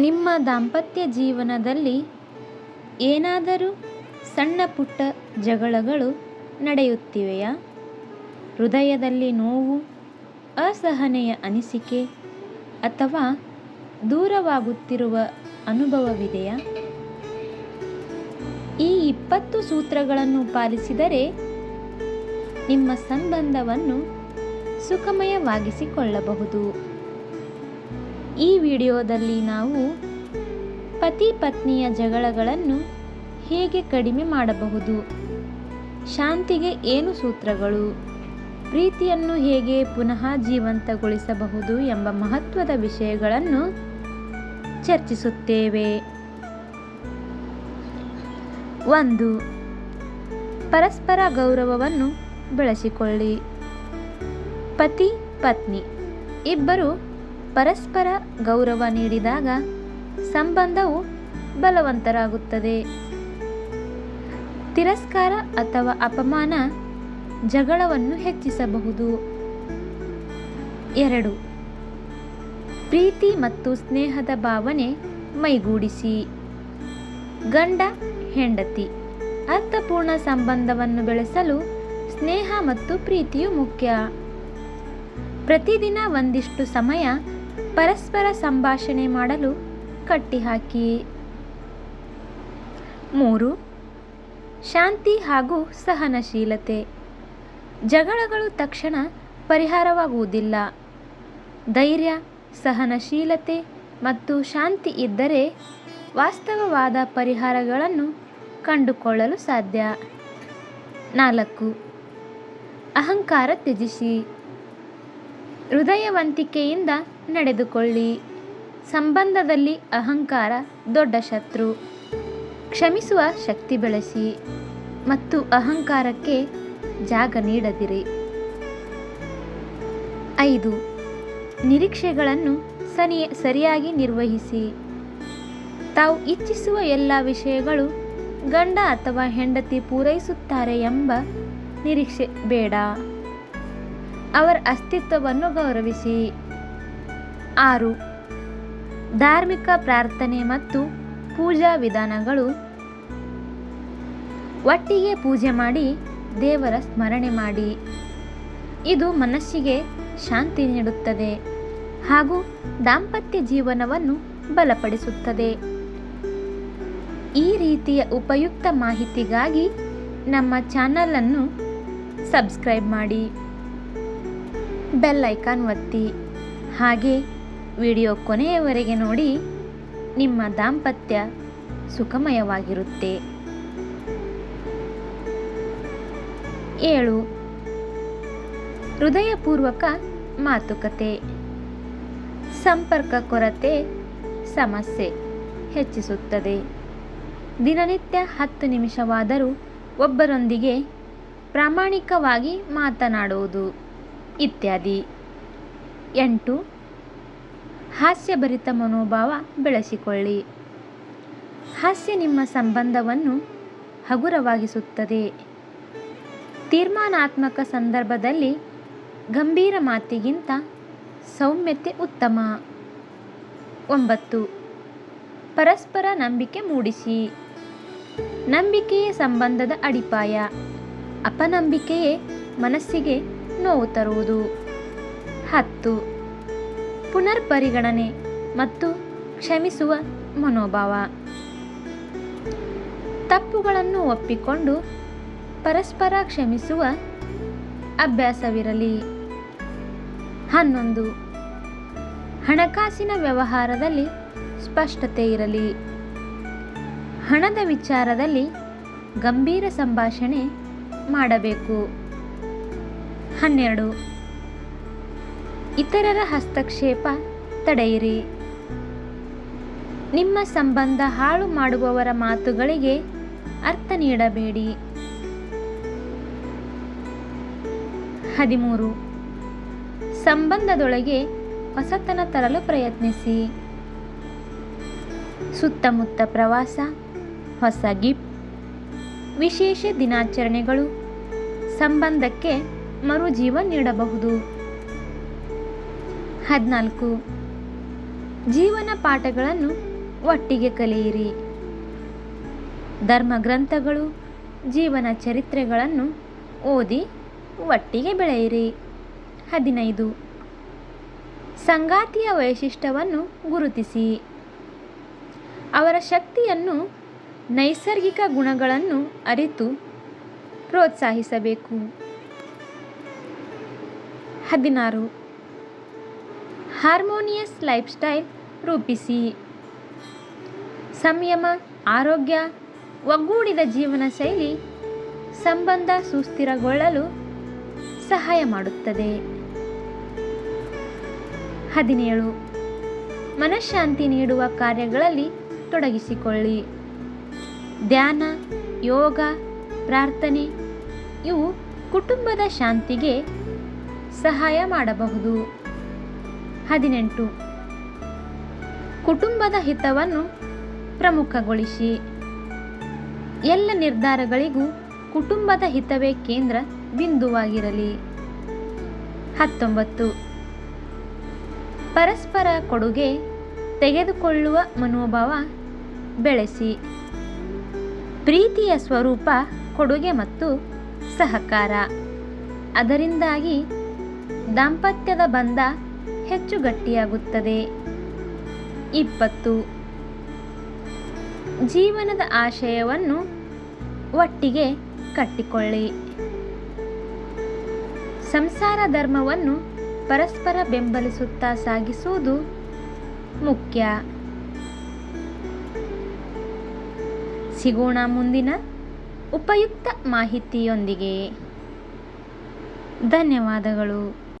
ನಿಮ್ಮ ದಾಂಪತ್ಯ ಜೀವನದಲ್ಲಿ ಏನಾದರೂ ಸಣ್ಣ ಪುಟ್ಟ ಜಗಳಗಳು ನಡೆಯುತ್ತಿವೆಯಾ? ಹೃದಯದಲ್ಲಿ ನೋವು, ಅಸಹನೆಯ ಅನಿಸಿಕೆ ಅಥವಾ ದೂರವಾಗುತ್ತಿರುವ ಅನುಭವವಿದೆಯಾ? ಈ ಇಪ್ಪತ್ತು ಸೂತ್ರಗಳನ್ನು ಪಾಲಿಸಿದರೆ ನಿಮ್ಮ ಸಂಬಂಧವನ್ನು ಸುಖಮಯವಾಗಿಸಿಕೊಳ್ಳಬಹುದು. ಈ ವಿಡಿಯೋದಲ್ಲಿ ನಾವು ಪತಿ ಪತ್ನಿಯ ಜಗಳಗಳನ್ನು ಹೇಗೆ ಕಡಿಮೆ ಮಾಡಬಹುದು? ಶಾಂತಿಗೆ ಏನು ಸೂತ್ರಗಳು? ಪ್ರೀತಿಯನ್ನು ಹೇಗೆ ಪುನಃ ಜೀವಂತಗೊಳಿಸಬಹುದು ಎಂಬ ಮಹತ್ವದ ವಿಷಯಗಳನ್ನು ಚರ್ಚಿಸುತ್ತೇವೆ. ಒಂದು, ಪರಸ್ಪರ ಗೌರವವನ್ನು ಬೆಳೆಸಿಕೊಳ್ಳಿ. ಪತಿ, ಪತ್ನಿ, ಇಬ್ಬರು ಪರಸ್ಪರ ಗೌರವ ನೀಡಿದಾಗ ಸಂಬಂಧವು ಬಲವಂತರಾಗುತ್ತದೆ. ತಿರಸ್ಕಾರ ಅಥವಾ ಅಪಮಾನ ಜಗಳವನ್ನು ಹೆಚ್ಚಿಸಬಹುದು. ಎರಡು, ಪ್ರೀತಿ ಮತ್ತು ಸ್ನೇಹದ ಭಾವನೆ ಮೈಗೂಡಿಸಿ. ಗಂಡ, ಹೆಂಡತಿ, ಅರ್ಥಪೂರ್ಣ ಸಂಬಂಧವನ್ನು ಬೆಳೆಸಲು ಸ್ನೇಹ ಮತ್ತು ಪ್ರೀತಿಯು ಮುಖ್ಯ. ಪ್ರತಿದಿನ ಒಂದಿಷ್ಟು ಸಮಯ ಪರಸ್ಪರ ಸಂಭಾಷಣೆ ಮಾಡಲು ಕಟ್ಟಿಹಾಕಿ. ಮೂರು, ಶಾಂತಿ ಹಾಗೂ ಸಹನಶೀಲತೆ. ಜಗಳಗಳು ತಕ್ಷಣ ಪರಿಹಾರವಾಗುವುದಿಲ್ಲ. ಧೈರ್ಯ, ಸಹನಶೀಲತೆ ಮತ್ತು ಶಾಂತಿ ಇದ್ದರೆ ವಾಸ್ತವವಾದ ಪರಿಹಾರಗಳನ್ನು ಕಂಡುಕೊಳ್ಳಲು ಸಾಧ್ಯ. ನಾಲ್ಕು, ಅಹಂಕಾರ ತ್ಯಜಿಸಿ. ಹೃದಯವಂತಿಕೆಯಿಂದ ನಡೆದುಕೊಳ್ಳಿ. ಸಂಬಂಧದಲ್ಲಿ ಅಹಂಕಾರ ದೊಡ್ಡ ಶತ್ರು. ಕ್ಷಮಿಸುವ ಶಕ್ತಿ ಬೆಳೆಸಿ ಮತ್ತು ಅಹಂಕಾರಕ್ಕೆ ಜಾಗ ನೀಡದಿರಿ. ಐದು. ನಿರೀಕ್ಷೆಗಳನ್ನು ಸನಿ ಸರಿಯಾಗಿ ನಿರ್ವಹಿಸಿ. ತಾವು ಇಚ್ಛಿಸುವ ಎಲ್ಲ ವಿಷಯಗಳು ಗಂಡ ಅಥವಾ ಹೆಂಡತಿ ಪೂರೈಸುತ್ತಾರೆ ಎಂಬ ನಿರೀಕ್ಷೆ ಬೇಡ. ಅವರ ಅಸ್ತಿತ್ವವನ್ನು ಗೌರವಿಸಿ. ಆರು. ಧಾರ್ಮಿಕ ಪ್ರಾರ್ಥನೆ ಮತ್ತು ಪೂಜಾ ವಿಧಾನಗಳು. ಒಟ್ಟಿಗೆ ಪೂಜೆ ಮಾಡಿ ದೇವರ ಸ್ಮರಣೆ ಮಾಡಿ. ಇದು ಮನಸ್ಸಿಗೆ ಶಾಂತಿ ನೀಡುತ್ತದೆ ಹಾಗೂ ದಾಂಪತ್ಯ ಜೀವನವನ್ನು ಬಲಪಡಿಸುತ್ತದೆ. ಈ ರೀತಿಯ ಉಪಯುಕ್ತ ಮಾಹಿತಿಗಾಗಿ ನಮ್ಮ ಚಾನಲನ್ನು ಸಬ್ಸ್ಕ್ರೈಬ್ ಮಾಡಿ. ಬೆಲ್ ಐಕಾನ್ ಒತ್ತಿ. ಹಾಗೆ ವಿಡಿಯೋ ಕೊನೆಯವರೆಗೆ ನೋಡಿ, ನಿಮ್ಮ ದಾಂಪತ್ಯ ಸುಖಮಯವಾಗಿರುತ್ತೆ. ಏಳು. ಹೃದಯಪೂರ್ವಕ ಮಾತುಕತೆ. ಸಂಪರ್ಕ ಕೊರತೆ ಸಮಸ್ಯೆ ಹೆಚ್ಚಿಸುತ್ತದೆ. ದಿನನಿತ್ಯ ಹತ್ತು ನಿಮಿಷವಾದರೂ ಒಬ್ಬರೊಂದಿಗೆ ಪ್ರಾಮಾಣಿಕವಾಗಿ ಮಾತನಾಡುವುದು. ಇತ್ಯಾದಿ. ಎಂಟು, ಹಾಸ್ಯಭರಿತ ಮನೋಭಾವ ಬೆಳೆಸಿಕೊಳ್ಳಿ. ಹಾಸ್ಯ ನಿಮ್ಮ ಸಂಬಂಧವನ್ನು ಹಗುರವಾಗಿಸುತ್ತದೆ. ತೀರ್ಮಾನಾತ್ಮಕ ಸಂದರ್ಭದಲ್ಲಿ ಗಂಭೀರ ಮಾತಿಗಿಂತ ಸೌಮ್ಯತೆ ಉತ್ತಮ. ಒಂಬತ್ತು, ಪರಸ್ಪರ ನಂಬಿಕೆ ಮೂಡಿಸಿ. ನಂಬಿಕೆಯೇ ಸಂಬಂಧದ ಅಡಿಪಾಯ. ಅಪನಂಬಿಕೆಯೇ ಮನಸ್ಸಿಗೆ ನೋವು ತರುವುದು. ಹತ್ತು. ಪುನರ್ ಪರಿಗಣನೆ ಮತ್ತು ಕ್ಷಮಿಸುವ ಮನೋಭಾವ. ತಪ್ಪುಗಳನ್ನು ಒಪ್ಪಿಕೊಂಡು ಪರಸ್ಪರ ಕ್ಷಮಿಸುವ ಅಭ್ಯಾಸವಿರಲಿ. ಹನ್ನೊಂದು. ಹಣಕಾಸಿನ ವ್ಯವಹಾರದಲ್ಲಿ ಸ್ಪಷ್ಟತೆ ಇರಲಿ. ಹಣದ ವಿಚಾರದಲ್ಲಿ ಗಂಭೀರ ಸಂಭಾಷಣೆ ಮಾಡಬೇಕು. ಹನ್ನೆರಡು. ಇತರರ ಹಸ್ತಕ್ಷೇಪ ತಡೆಯಿರಿ. ನಿಮ್ಮ ಸಂಬಂಧ ಹಾಳು ಮಾಡುವವರ ಮಾತುಗಳಿಗೆ ಅರ್ಥ ನೀಡಬೇಡಿ. ಹದಿಮೂರು. ಸಂಬಂಧದೊಳಗೆ ಹೊಸತನ ತರಲು ಪ್ರಯತ್ನಿಸಿ. ಸುತ್ತಮುತ್ತ ಪ್ರವಾಸ, ಹೊಸ ಗಿಫ್ಟ್, ವಿಶೇಷ ದಿನಾಚರಣೆಗಳು, ಸಂಬಂಧಕ್ಕೆ ಮರುಜೀವ ನೀಡಬಹುದು. ಹದಿನಾಲ್ಕು. ಜೀವನ ಪಾಠಗಳನ್ನು ಒಟ್ಟಿಗೆ ಕಲಿಯಿರಿ. ಧರ್ಮ ಗ್ರಂಥಗಳು, ಜೀವನ ಚರಿತ್ರೆಗಳನ್ನು ಓದಿ ಒಟ್ಟಿಗೆ ಬೆಳೆಯಿರಿ. ಹದಿನೈದು. ಸಂಗಾತಿಯ ವೈಶಿಷ್ಟ್ಯವನ್ನು ಗುರುತಿಸಿ. ಅವರ ಶಕ್ತಿಯನ್ನು ನೈಸರ್ಗಿಕ ಗುಣಗಳನ್ನು ಅರಿತು ಪ್ರೋತ್ಸಾಹಿಸಬೇಕು. ಹದಿನಾರು. ಹಾರ್ಮೋನಿಯಸ್ ಲೈಫ್ ಸ್ಟೈಲ್ ರೂಪಿಸಿ. ಸಂಯಮ, ಆರೋಗ್ಯ, ಒಗ್ಗೂಡಿದ ಜೀವನ ಶೈಲಿ ಸಂಬಂಧ ಸುಸ್ಥಿರಗೊಳ್ಳಲು ಸಹಾಯ ಮಾಡುತ್ತದೆ. ಹದಿನೇಳು. ಮನಃಶಾಂತಿ ನೀಡುವ ಕಾರ್ಯಗಳಲ್ಲಿ ತೊಡಗಿಸಿಕೊಳ್ಳಿ. ಧ್ಯಾನ, ಯೋಗ, ಪ್ರಾರ್ಥನೆ ಇವು ಕುಟುಂಬದ ಶಾಂತಿಗೆ ಸಹಾಯ ಮಾಡಬಹುದು. ಹದಿನೆಂಟು. ಕುಟುಂಬದ ಹಿತವನ್ನು ಪ್ರಮುಖಗೊಳಿಸಿ. ಎಲ್ಲ ನಿರ್ಧಾರಗಳಿಗೂ ಕುಟುಂಬದ ಹಿತವೇ ಕೇಂದ್ರ ಬಿಂದುವಾಗಿರಲಿ. ಹತ್ತೊಂಬತ್ತು. ಪರಸ್ಪರ ಕೊಡುಗೆ ತೆಗೆದುಕೊಳ್ಳುವ ಮನೋಭಾವ ಬೆಳೆಸಿ. ಪ್ರೀತಿಯ ಸ್ವರೂಪ, ಕೊಡುಗೆ ಮತ್ತು ಸಹಕಾರ. ಅದರಿಂದಾಗಿ ದಾಂಪತ್ಯದ ಬಂಧ ಹೆಚ್ಚು ಗಟ್ಟಿಯಾಗುತ್ತದೆ. ಇಪ್ಪತ್ತು. ಜೀವನದ ಆಶಯವನ್ನು ಒಟ್ಟಿಗೆ ಕಟ್ಟಿಕೊಳ್ಳಿ. ಸಂಸಾರ ಧರ್ಮವನ್ನು ಪರಸ್ಪರ ಬೆಂಬಲಿಸುತ್ತಾ ಸಾಗಿಸುವುದು ಮುಖ್ಯ. ಸಿಗೋಣ ಮುಂದಿನ ಉಪಯುಕ್ತ ಮಾಹಿತಿಯೊಂದಿಗೆ. ಧನ್ಯವಾದಗಳು.